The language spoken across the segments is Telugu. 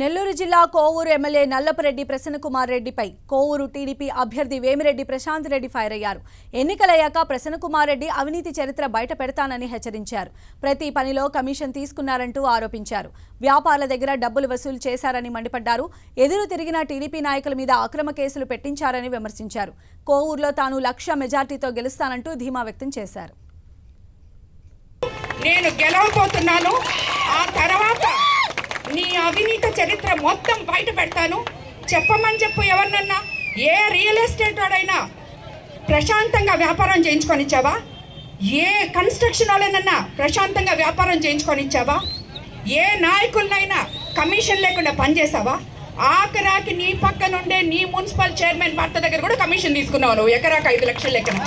నెల్లూరు జిల్లా కోవూరు ఎమ్మెల్యే నల్లపరెడ్డి ప్రసన్నకుమార్ రెడ్డిపై కోవూరు టీడీపీ అభ్యర్థి వేమిరెడ్డి ప్రశాంత్ రెడ్డి ఫైర్ అయ్యారు. ఎన్నికలయ్యాక ప్రసన్నకుమార్ రెడ్డి అవినీతి చరిత్ర బయట పెడతానని హెచ్చరించారు. ప్రతి పనిలో కమిషన్ తీసుకున్నారంటూ ఆరోపించారు. వ్యాపారుల దగ్గర డబ్బులు వసూలు చేశారని మండిపడ్డారు. ఎదురు తిరిగిన టీడీపీ నాయకుల మీద అక్రమ కేసులు పెట్టించారని విమర్శించారు. కోవూరులో తాను లక్ష మెజార్టీతో గెలుస్తానంటూ ధీమా వ్యక్తం చేశారు. నేను గెలవబోతున్నాను. ఆ తర్వాత నీ అవినీత చరిత్ర మొత్తం బయట పెడతాను. చెప్పమని చెప్పు ఎవరినన్నా. ఏ రియల్ ఎస్టేట్ వాడైనా ప్రశాంతంగా వ్యాపారం చేయించుకొని ఇచ్చావా? ఏ కన్స్ట్రక్షన్ వాళ్ళనన్నా ప్రశాంతంగా వ్యాపారం చేయించుకొని ఇచ్చావా? ఏ నాయకులనైనా కమిషన్ లేకుండా పనిచేసావా ఆఖరాకి నీ పక్క నుండే నీ మున్సిపల్ చైర్మన్ భర్త దగ్గర కూడా కమిషన్ తీసుకున్నావు నువ్వు. ఎకరాకి ఐదు లక్షలు లెక్కన.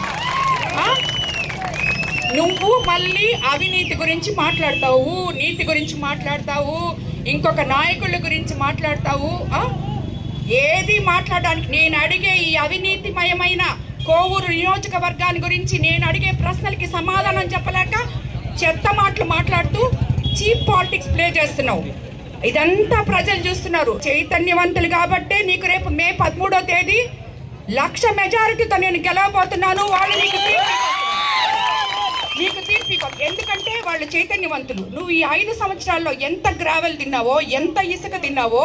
నువ్వు మళ్ళీ అవినీతి గురించి మాట్లాడతావు నీతి గురించి మాట్లాడతావు ఇంకొక నాయకుల గురించి మాట్లాడతావు ఏది మాట్లాడడానికి? నేను అడిగే ఈ అవినీతిమయమైన కోవూరు నియోజకవర్గాన్ని గురించి నేను అడిగే ప్రశ్నలకి సమాధానం చెప్పలేక చెత్త మాటలు మాట్లాడుతూ చీప్ పాలిటిక్స్ ప్లే చేస్తున్నావు. ఇదంతా ప్రజలు చూస్తున్నారు. చైతన్యవంతులు కాబట్టే నీకు రేపు మే పదమూడో తేదీ లక్ష మెజారిటీతో నేను గెలవబోతున్నాను. వాళ్ళు నీకు నీకు తీర్పు ఎందుకంటే వాళ్ళు చైతన్యవంతులు. నువ్వు ఈ ఐదు సంవత్సరాల్లో ఎంత గ్రావెల్ తిన్నావో ఎంత ఇసుక తిన్నావో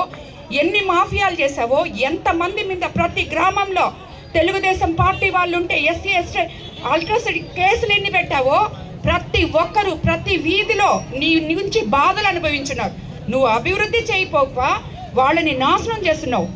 ఎన్ని మాఫియాలు చేసావో ఎంత మంది మీద ప్రతి గ్రామంలో తెలుగుదేశం పార్టీ వాళ్ళు ఉంటే ఎస్సీ ఎస్టీ అల్ట్రాసిటీ కేసులు ఎన్ని పెట్టావో ప్రతి ఒక్కరు ప్రతి వీధిలో నీ నుంచి బాధలు అనుభవించున్నారు. నువ్వు అభివృద్ధి చేయపోక వాళ్ళని నాశనం చేస్తున్నావు.